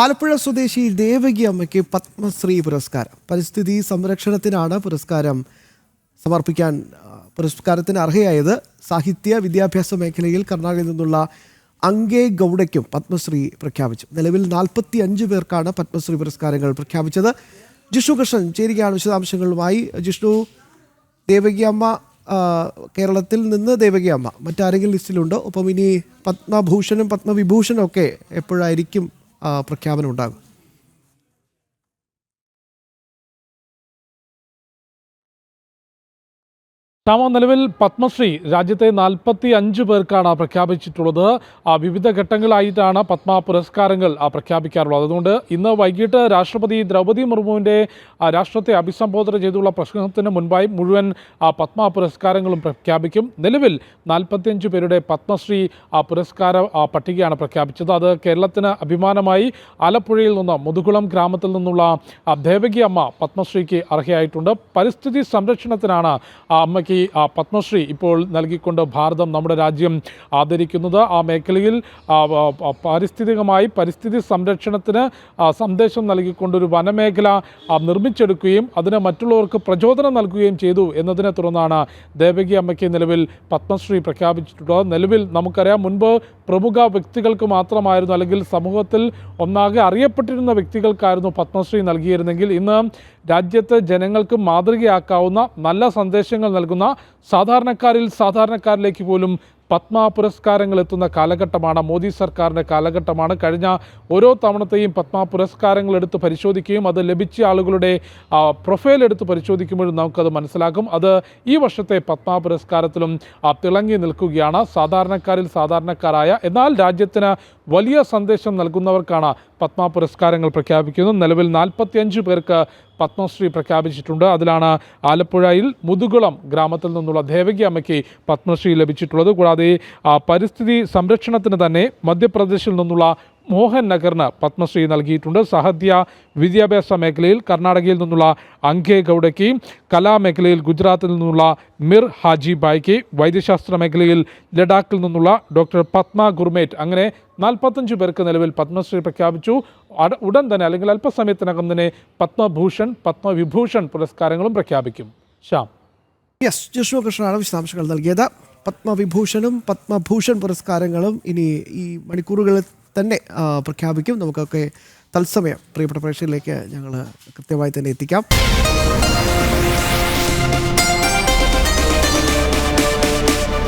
ആലപ്പുഴ സ്വദേശി ദേവകി അമ്മയ്ക്ക് പത്മശ്രീ പുരസ്കാരം. പരിസ്ഥിതി സംരക്ഷണത്തിനാണ് പുരസ്കാരം സമർപ്പിക്കാൻ പുരസ്കാരത്തിന് അർഹയായത്. സാഹിത്യ വിദ്യാഭ്യാസ മേഖലയിൽ കർണാടകയിൽ നിന്നുള്ള അങ്കേ ഗൗഡയ്ക്കും പത്മശ്രീ പ്രഖ്യാപിച്ചു. നിലവിൽ നാൽപ്പത്തി അഞ്ച് പേർക്കാണ് പത്മശ്രീ പുരസ്കാരങ്ങൾ പ്രഖ്യാപിച്ചത്. ജിഷ്ണു കൃഷ്ണൻ ചേരുകയാണ് വിശദാംശങ്ങളുമായി. ജിഷ്ണു ദേവകി അമ്മ കേരളത്തിൽ നിന്ന് ദേവകി അമ്മ. മറ്റാരെങ്കിലും ലിസ്റ്റിലുണ്ടോ? ഒപ്പം ഇനി പത്മഭൂഷണും പത്മവിഭൂഷണും ഒക്കെ എപ്പോഴായിരിക്കും പ്രഖ്യാപനം ഉണ്ടാകും. ശ്യാമ നിലവിൽ പത്മശ്രീ രാജ്യത്തെ നാൽപ്പത്തി അഞ്ച് പേർക്കാണ് പ്രഖ്യാപിച്ചിട്ടുള്ളത്. വിവിധ ഘട്ടങ്ങളായിട്ടാണ് പത്മ പുരസ്കാരങ്ങൾ പ്രഖ്യാപിക്കാറുള്ളത്. അതുകൊണ്ട് ഇന്ന് വൈകിട്ട് രാഷ്ട്രപതി ദ്രൗപദി മുർമുവിന്റെ രാഷ്ട്രത്തെ അഭിസംബോധന ചെയ്തുള്ള പ്രശ്നത്തിന് മുൻപായി മുഴുവൻ പത്മ പുരസ്കാരങ്ങളും പ്രഖ്യാപിക്കും. നിലവിൽ നാൽപ്പത്തിയഞ്ച് പേരുടെ പത്മശ്രീ പുരസ്കാര പട്ടികയാണ് പ്രഖ്യാപിച്ചത്. അത് കേരളത്തിന് അഭിമാനമായി ആലപ്പുഴയിൽ നിന്ന് മുതുകുളം ഗ്രാമത്തിൽ നിന്നുള്ള ദേവകി അമ്മ പത്മശ്രീക്ക് അർഹയായിട്ടുണ്ട്. പരിസ്ഥിതി സംരക്ഷണത്തിനാണ് അമ്മയ്ക്ക് ആ പത്മശ്രീ ഇപ്പോൾ നൽകിക്കൊണ്ട് ഭാരതം നമ്മുടെ രാജ്യം ആദരിക്കുന്നത്. ആ മേഖലയിൽ പാരിസ്ഥിതികമായി പരിസ്ഥിതി സംരക്ഷണത്തിന് സന്ദേശം നൽകിക്കൊണ്ടൊരു വനമേഖല നിർമ്മിച്ചെടുക്കുകയും അതിന് മറ്റുള്ളവർക്ക് പ്രചോദനം നൽകുകയും ചെയ്തു എന്നതിനെ തുടർന്നാണ് ദേവകി അമ്മയ്ക്ക് നിലവിൽ പത്മശ്രീ പ്രഖ്യാപിച്ചിട്ടുള്ളത്. നിലവിൽ നമുക്കറിയാം മുൻപ് പ്രമുഖ വ്യക്തികൾക്ക് മാത്രമായിരുന്നു അല്ലെങ്കിൽ സമൂഹത്തിൽ ഒന്നാകെ അറിയപ്പെട്ടിരുന്ന വ്യക്തികൾക്കായിരുന്നു പത്മശ്രീ നൽകിയിരുന്നെങ്കിൽ ഇന്ന് രാജ്യത്തെ ജനങ്ങൾക്ക് മാതൃകയാക്കാവുന്ന നല്ല സന്ദേശങ്ങൾ നൽകുന്ന സാധാരണക്കാരിൽ സാധാരണക്കാരിലേക്ക് പോലും പത്മ പുരസ്കാരങ്ങൾ എത്തുന്ന കാലഘട്ടമാണ്. മോദി സർക്കാരിന്റെ കാലഘട്ടമാണ്. കഴിഞ്ഞ ഓരോ തവണത്തെയും പത്മ പുരസ്കാരങ്ങൾ എടുത്ത് പരിശോധിക്കുകയും അത് ലഭിച്ച ആളുകളുടെ പ്രൊഫൈൽ എടുത്ത് പരിശോധിക്കുമ്പോഴും നമുക്കത് മനസ്സിലാക്കും അത് ഈ വർഷത്തെ പത്മ പുരസ്കാരത്തിലും തിളങ്ങി നിൽക്കുകയാണ്. സാധാരണക്കാരിൽ സാധാരണക്കാരായ എന്നാൽ രാജ്യത്തിന് വലിയ സന്ദേശം നൽകുന്നവർക്കാണ് പത്മ പുരസ്കാരങ്ങൾ പ്രഖ്യാപിക്കുന്നത്. നിലവിൽ നാൽപ്പത്തിയഞ്ച് പേർക്ക് പത്മശ്രീ പ്രഖ്യാപിച്ചിട്ടുണ്ട്. അതിലാണ് ആലപ്പുഴയിൽ മുതുകുളം ഗ്രാമത്തിൽ നിന്നുള്ള ദേവകി അമ്മയ്ക്ക് പത്മശ്രീ ലഭിച്ചിട്ടുള്ളത്. കൂടാതെ പരിസ്ഥിതി സംരക്ഷണത്തിന് തന്നെ മധ്യപ്രദേശിൽ നിന്നുള്ള മോഹൻ നഗറിന് പത്മശ്രീ നൽകിയിട്ടുണ്ട്. സഹദ്യ വിദ്യാഭ്യാസ മേഖലയിൽ കർണാടകയിൽ നിന്നുള്ള അങ്കേ ഗൗഡയ്ക്ക് കലാമേഖലയിൽ ഗുജറാത്തിൽ നിന്നുള്ള മിർ ഹാജി ബായ്ക്ക് വൈദ്യശാസ്ത്ര മേഖലയിൽ ലഡാക്കിൽ നിന്നുള്ള ഡോക്ടർ പത്മ ഗുർമേറ്റ്. അങ്ങനെ നാൽപ്പത്തഞ്ച് പേർക്ക് നിലവിൽ പത്മശ്രീ പ്രഖ്യാപിച്ചു. ഉടൻ തന്നെ അല്ലെങ്കിൽ അല്പസമയത്തിനകം തന്നെ പത്മഭൂഷൺ പത്മവിഭൂഷൺ പുരസ്കാരങ്ങളും പ്രഖ്യാപിക്കും. ശ്യാം. യെസ് ജിഷ്ണു കൃഷ്ണനാണ് വിശദാംശങ്ങൾ നൽകിയത്. പത്മവിഭൂഷണും പത്മഭൂഷൺ പുരസ്കാരങ്ങളും ഇനി ഈ മണിക്കൂറുകളിൽ തന്നെ പ്രഖ്യാപിക്കും. നമുക്കൊക്കെ തത്സമയം പ്രിയപ്പെട്ട പ്രേക്ഷകരിലേക്ക് ഞങ്ങൾ കൃത്യമായി തന്നെ എത്തിക്കാം.